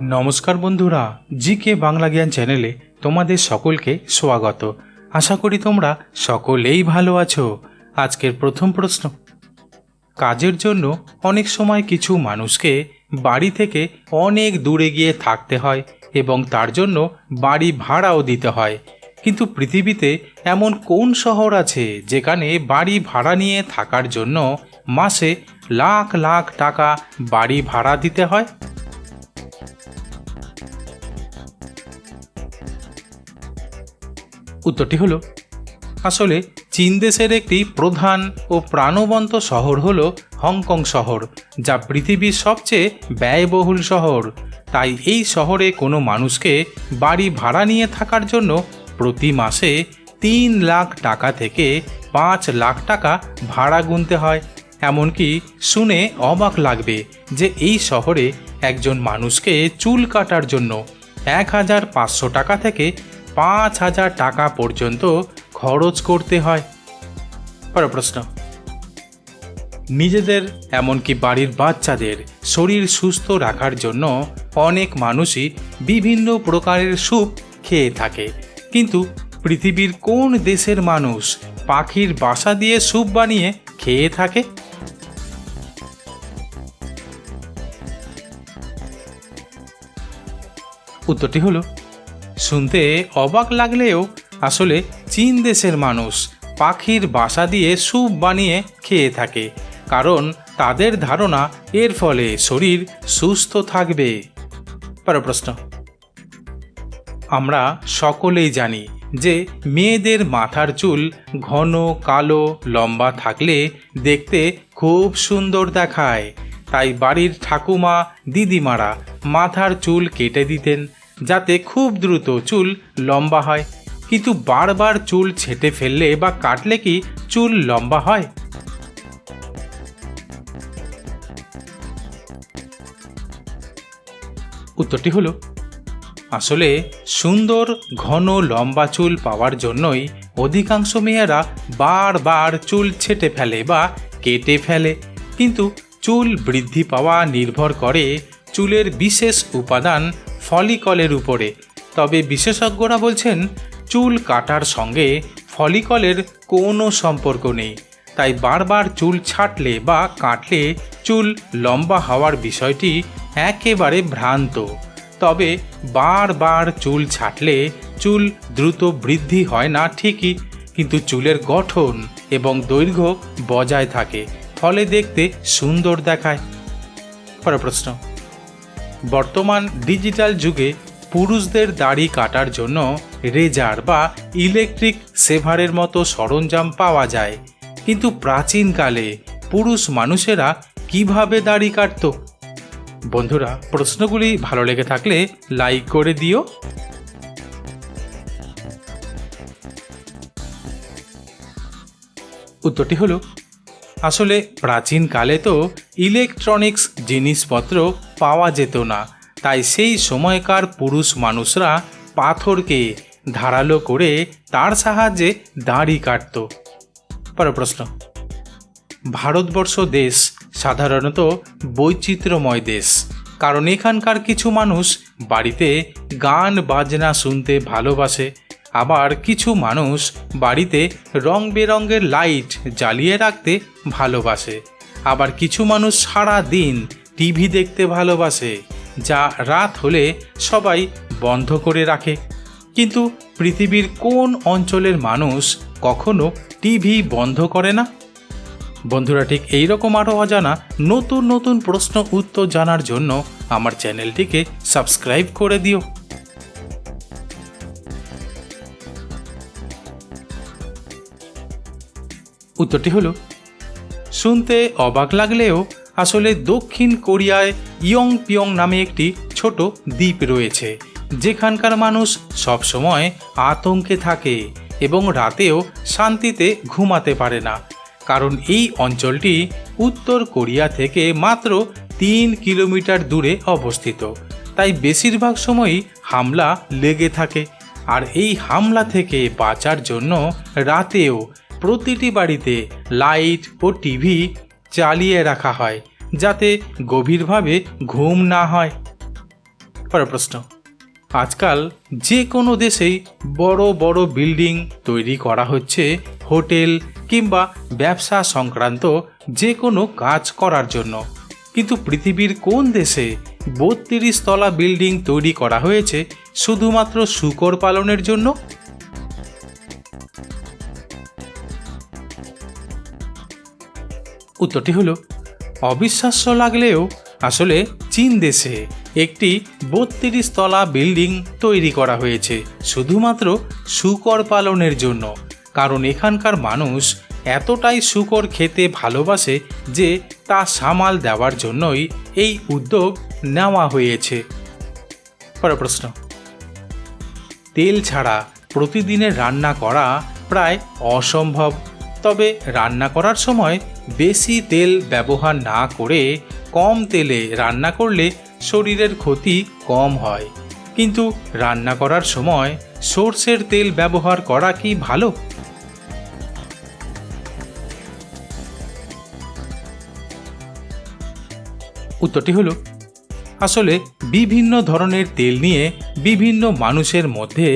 নমস্কার বন্ধুরা জি কে বাংলা জ্ঞান চ্যানেলে তোমাদের সকলকে স্বাগত। আশা করি তোমরা সকলেই ভালো আছো। আজকের প্রথম প্রশ্ন। কাজের জন্য অনেক সময় কিছু মানুষকে বাড়ি থেকে অনেক দূরে গিয়ে থাকতে হয় এবং তার জন্য বাড়ি ভাড়াও দিতে হয়। কিন্তু পৃথিবীতে এমন কোন শহর আছে যেখানে বাড়ি ভাড়া নিয়ে থাকার জন্য মাসে লাখ লাখ টাকা বাড়ি ভাড়া দিতে হয়? উত্তরটি হলো, আসলে চীন দেশের একটি প্রধান ও প্রাণবন্ত শহর হল হংকং শহর, যা পৃথিবীর সবচেয়ে ব্যয়বহুল শহর। তাই এই শহরে কোনো মানুষকে বাড়ি ভাড়া নিয়ে থাকার জন্য প্রতি মাসে তিন লাখ টাকা থেকে পাঁচ লাখ টাকা ভাড়া গুনতে হয়। এমনকি শুনে অবাক লাগবে যে এই শহরে একজন মানুষকে চুল কাটার জন্য এক হাজার পাঁচশো টাকা থেকে পাঁচ হাজার টাকা পর্যন্ত খরচ করতে হয়। পরের প্রশ্ন। নিজেদের এমনকি বাড়ির বাচ্চাদের শরীর সুস্থ রাখার জন্য অনেক মানুষই বিভিন্ন প্রকারের স্যুপ খেয়ে থাকে। কিন্তু পৃথিবীর কোন দেশের মানুষ পাখির বাসা দিয়ে স্যুপ বানিয়ে খেয়ে থাকে? উত্তরটি হলো, শুনতে অবাক লাগলেও আসলে চীন দেশের মানুষ পাখির বাসা দিয়ে স্যুপ বানিয়ে খেয়ে থাকে, কারণ তাদের ধারণা এর ফলে শরীর সুস্থ থাকবে। পর প্রশ্ন, আমরা সকলেই জানি যে মেয়েদের মাথার চুল ঘন, কালো, লম্বা থাকলে দেখতে খুব সুন্দর দেখায়। তাই বাড়ির ঠাকুমা দিদিমারা মাথার চুল কেটে দিতেন, যাতে খুব দ্রুত চুল লম্বা হয়। কিন্তু বারবার চুল ছেটে ফেললে বা কাটলে কি চুল লম্বা হয়? উত্তরটি হলো, আসলে সুন্দর, ঘন, লম্বা চুল পাওয়ার জন্যই অধিকাংশ মেয়েরা বারবার চুল ছেটে ফেলে বা কেটে ফেলে। কিন্তু চুল বৃদ্ধি পাওয়া নির্ভর করে চুলের বিশেষ উপাদান ফলিকলের উপরে। তবে বিশেষজ্ঞরা বলছেন, চুল কাটার সঙ্গে ফলিকলের কোনো সম্পর্ক নেই। তাই বারবার চুল ছাঁটলে বা কাটলে চুল লম্বা হওয়ার বিষয়টি একেবারে ভ্রান্ত। তবে বারবার চুল ছাঁটলে চুল দ্রুত বৃদ্ধি হয় না ঠিকই, কিন্তু চুলের গঠন এবং দৈর্ঘ্য বজায় থাকে। ফলে দেখতে সুন্দর দেখায়। পরের প্রশ্ন। বর্তমান ডিজিটাল যুগে পুরুষদের দাড়ি কাটার জন্য রেজার বা ইলেকট্রিক সেভারের মতো সরঞ্জাম পাওয়া যায়। কিন্তু প্রাচীনকালে পুরুষ মানুষেরা কীভাবে দাড়ি কাটত? বন্ধুরা, প্রশ্নগুলি ভালো লেগে থাকলে লাইক করে দিও। উত্তরটি হলো আসলে প্রাচীনকালে তো ইলেকট্রনিক্স জিনিসপত্র পাওয়া যেত না। তাই সেই সময়কার পুরুষ মানুষরা পাথরকে ধারালো করে তার সাহায্যে দাড়ি কাটত। পর প্রশ্ন। ভারতবর্ষ দেশ সাধারণত বৈচিত্র্যময় দেশ। কারণ এখানকার কিছু মানুষ বাড়িতে গান বাজনা শুনতে ভালোবাসে। আবার কিছু মানুষ বাড়িতে রং বেরঙের লাইট জ্বালিয়ে রাখতে ভালোবাসে। আবার কিছু মানুষ সারা দিন টিভি দেখতে ভালোবাসে, যা রাত হলে সবাই বন্ধ করে রাখে। কিন্তু পৃথিবীর কোন অঞ্চলের মানুষ কখনো টিভি বন্ধ করে না? বন্ধুরা, ঠিক এইরকম আরও অজানা নতুন নতুন প্রশ্ন উত্তর জানার জন্য আমার চ্যানেলটিকে সাবস্ক্রাইব করে দিও। উত্তরটি হলো, শুনতে অবাক লাগলেও আসলে দক্ষিণ কোরিয়ায় ইয়ং পিয়ং নামে একটি ছোট দ্বীপ রয়েছে, যেখানকার মানুষ সবসময় আতঙ্কে থাকে এবং রাতেও শান্তিতে ঘুমাতে পারে না। কারণ এই অঞ্চলটি উত্তর কোরিয়া থেকে মাত্র তিন কিলোমিটার দূরে অবস্থিত। তাই বেশিরভাগ সময়ই হামলা লেগে থাকে। আর এই হামলা থেকে বাঁচার জন্য রাতেও প্রতিটি বাড়িতে লাইট ও টিভি চালিয়ে রাখা হয়, যাতে গভীরভাবে ঘুম না হয়। পরের প্রশ্ন। আজকাল যে কোনো দেশেই বড় বড় বিল্ডিং তৈরি করা হচ্ছে, হোটেল কিংবা ব্যবসা সংক্রান্ত যে কোনো কাজ করার জন্য। কিন্তু পৃথিবীর কোন দেশে বত্রিশ তলা বিল্ডিং তৈরি করা হয়েছে শুধুমাত্র শুকর পালনের জন্য? উত্তরটি হলো, অবিশ্বাস্য লাগলেও আসলে চীন দেশে একটি বত্রিশ তলা বিল্ডিং তৈরি করা হয়েছে, শুধুমাত্র শুকর পালনের জন্য। কারণ এখানকার মানুষ এতটাই শুকর খেতে ভালোবাসে যে তা সামাল দেওয়ার জন্যই এই উদ্যোগ নেওয়া হয়েছে। পরের প্রশ্ন, তেল ছাড়া প্রতিদিনের রান্না করা প্রায় অসম্ভব তবে রান্না করার সময় বেশি তেল ব্যবহার না করে কম তেলে রান্না করলে শরীরের ক্ষতি কম হয়। কিন্তু রান্না করার সময় সর্ষের তেল ব্যবহার করা কি ভালো? উত্তরটি হলো, আসলে বিভিন্ন ধরনের তেল নিয়ে বিভিন্ন মানুষের মধ্যে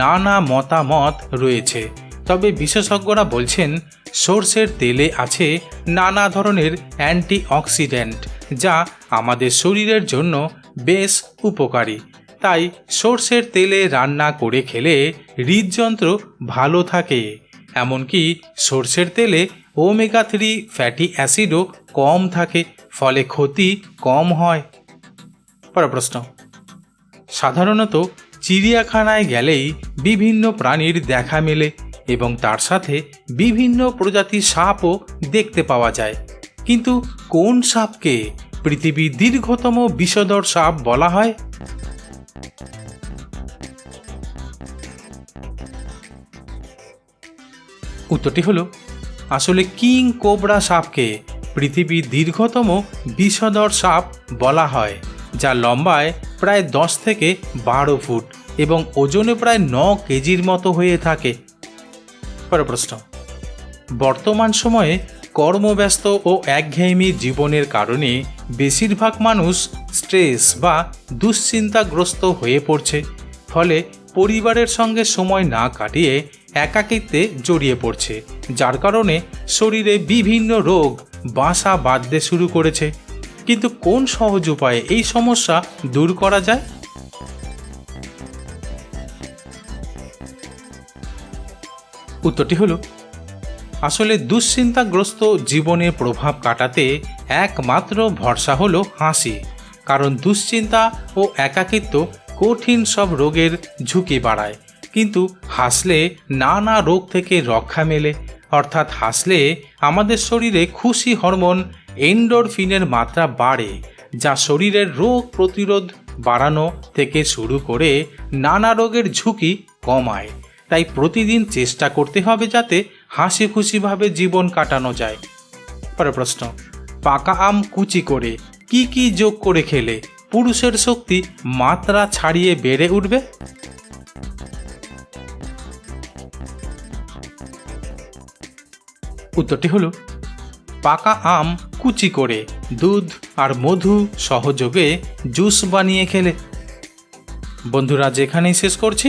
নানা মতামত রয়েছে। তবে বিশেষজ্ঞরা বলছেন, সর্ষের তেলে আছে নানা ধরনের অ্যান্টিঅক্সিডেন্ট যা আমাদের শরীরের জন্য বেশ উপকারী। তাই সর্ষের তেলে রান্না করে খেলে হৃদযন্ত্র ভালো থাকে। এমনকি সর্ষের তেলে ওমেগা থ্রি ফ্যাটি অ্যাসিডও কম থাকে, ফলে ক্ষতি কম হয়। পরের প্রশ্ন। সাধারণত চিড়িয়াখানায় গেলেই বিভিন্ন প্রাণীর দেখা মেলে। এবং তার সাথে বিভিন্ন প্রজাতির সাপও দেখতে পাওয়া যায়। কিন্তু কোন সাপকে পৃথিবীর দীর্ঘতম বিষধর সাপ বলা হয়? উত্তরটি হলো, আসলে কিং কোবরা সাপকে পৃথিবীর দীর্ঘতম বিষধর সাপ বলা হয়, যা লম্বায় প্রায় দশ থেকে বারো ফুট এবং ওজনে প্রায় ন কেজির মতো হয়ে থাকে। পরের প্রশ্ন। বর্তমান সময়ে কর্মব্যস্ত ও একঘেয়েমি জীবনের কারণে বেশিরভাগ মানুষ স্ট্রেস বা দুশ্চিন্তাগ্রস্ত হয়ে পড়ছে, ফলে পরিবারের সঙ্গে সময় না কাটিয়ে একাকিত্বে জড়িয়ে পড়ছে, যার কারণে শরীরে বিভিন্ন রোগ, বাসা বাঁধতে শুরু করেছে। কিন্তু কোন সহজ উপায়ে এই সমস্যা দূর করা যায়? উত্তরটি হলো, আসলে দুশ্চিন্তাগ্রস্ত জীবনের প্রভাব কাটাতে একমাত্র ভরসা হলো হাসি, কারণ দুশ্চিন্তা ও একাকিত্ব কঠিন সব রোগের ঝুঁকি বাড়ায়। কিন্তু হাসলে নানা রোগ থেকে রক্ষা মেলে, অর্থাৎ হাসলে আমাদের শরীরে খুশি হরমোন এন্ডোরফিনের মাত্রা বাড়ে, যা শরীরের রোগ প্রতিরোধ বাড়ানো থেকে শুরু করে নানা রোগের ঝুঁকি কমায়। তাই প্রতিদিন চেষ্টা করতে হবে যাতে হাসি খুশিভাবে জীবন কাটানো যায়। পরের প্রশ্ন, পাকা আম কুচি করে কি কি যোগ করে খেলে পুরুষের শক্তি মাত্রা ছাড়িয়ে বেড়ে উঠবে? উত্তরটি হলো, পাকা আম কুচি করে দুধ আর মধু সহযোগে জুস বানিয়ে খেলে। বন্ধুরা যেখানেই শেষ করছি।